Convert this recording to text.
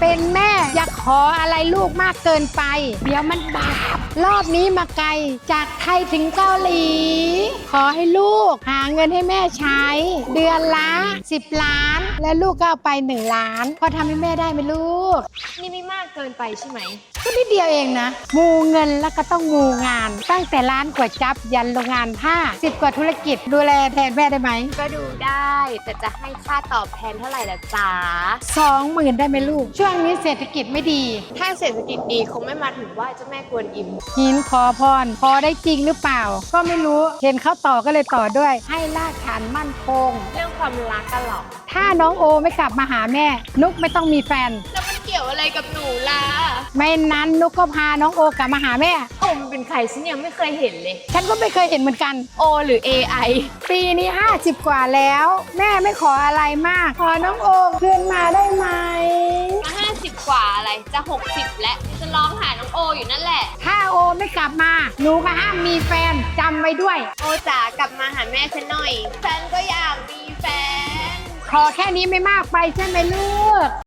เป็นแม่อย่าขออะไรลูกมากเกินไป เดี๋ยวมันบาปรอบนี้มาไกลจากไทยถึงเกาหลี ขอให้ลูกหาเงินให้แม่ใช้ เดือนละ 10 ล้าน และลูกก็เอาไป 1 ล้าน พอทำให้แม่ได้ไหมลูก นี่ไม่มากเกินไปใช่ไหม ก็นิดเดียวเองนะ มูเงินแล้วก็ต้องมูงาน ตั้งแต่ร้านก๋วยจับยันโรงงานผ้าสิบกว่าธุรกิจดูแลแทนแม่ได้ไหมก็ดูได้ แต่จะให้ค่าตอบแทนเท่าไหร่ล่ะจ๊ะสองหมื่นได้ไหมลูก ช่วงนี้เศรษฐกิจไม่ดี ถ้าเศรษฐกิจดีคงไม่มาถึงไหว่าเจ้าแม่กวนอิมหินขอพรพอได้จริงหรือเปล่า ก็ไม่รู้เห็นเขาต่อก็เลยต่อด้วย ให้รากฐานมั่นคง เรื่องความรักกันหรอถ้าน้องโอไม่กลับมาหาแม่ นุกไม่ต้องมีแฟน แล้วมันเกี่ยวอะไรกับหนูล่ะ ไม่นั้นนุกก็พาน้องโอกลับมาหาแม่ โอ้มันเป็นใครฉันยังไม่เคยเห็นเลย ฉันก็ไม่เคยเห็นเหมือนกัน โอหรือ AI ปีนี้ 50 กว่าแล้ว แม่ไม่ขออะไรมาก ขอน้องโอคืนมาได้ไหม มาห้าสิบกว่าอะไรจะ 60 แล้วจะร้องหาน้องโออยู่นั่นแหละถ้า โอไม่กลับมา หนูก็ห้ามมีแฟนจำไว้ด้วย โอจ๋ากลับมาหาแม่ฉันหน่อย ฉันก็อยากมีแฟน ขอแค่นี้ไม่มากไปใช่ไหมลูก